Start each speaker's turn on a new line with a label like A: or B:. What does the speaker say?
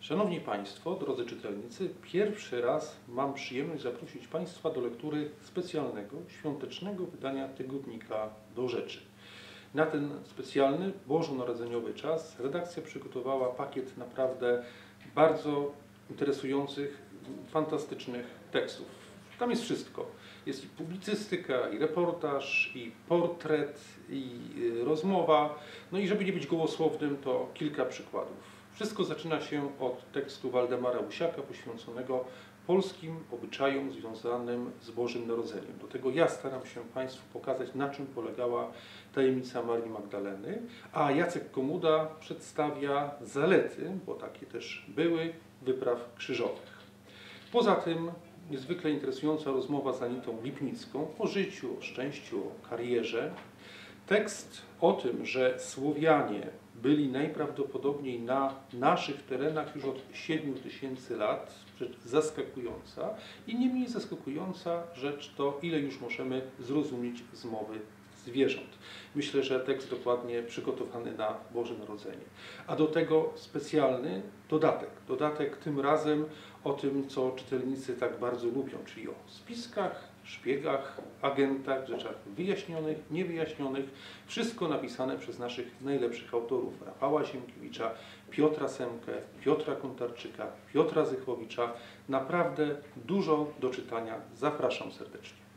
A: Szanowni Państwo, drodzy czytelnicy, pierwszy raz mam przyjemność zaprosić Państwa do lektury specjalnego, świątecznego wydania tygodnika Do Rzeczy. Na ten specjalny, bożonarodzeniowy czas redakcja przygotowała pakiet naprawdę bardzo interesujących, fantastycznych tekstów. Tam jest wszystko. Jest i publicystyka, i reportaż, i portret, i y, rozmowa. No i żeby nie być gołosłownym, to kilka przykładów. Wszystko zaczyna się od tekstu Waldemara Usiaka poświęconego polskim obyczajom związanym z Bożym Narodzeniem. Do tego ja staram się Państwu pokazać, na czym polegała tajemnica Marii Magdaleny, a Jacek Komuda przedstawia zalety, bo takie też były, wypraw krzyżowych. Poza tym niezwykle interesująca rozmowa z Anitą Lipnicką o życiu, o szczęściu, o karierze. Tekst o tym, że Słowianie byli najprawdopodobniej na naszych terenach już od 7 tysięcy lat, rzecz zaskakująca. I nie mniej zaskakująca rzecz to, ile już możemy zrozumieć z mowy zwierząt. Myślę, że tekst dokładnie przygotowany na Boże Narodzenie. A do tego specjalny dodatek. Dodatek tym razem o tym, co czytelnicy tak bardzo lubią, czyli o spiskach, szpiegach, agentach, rzeczach wyjaśnionych, niewyjaśnionych. Wszystko napisane przez naszych najlepszych autorów. Rafała Siemkiewicza, Piotra Semkę, Piotra Kontarczyka, Piotra Zychowicza. Naprawdę dużo do czytania. Zapraszam serdecznie.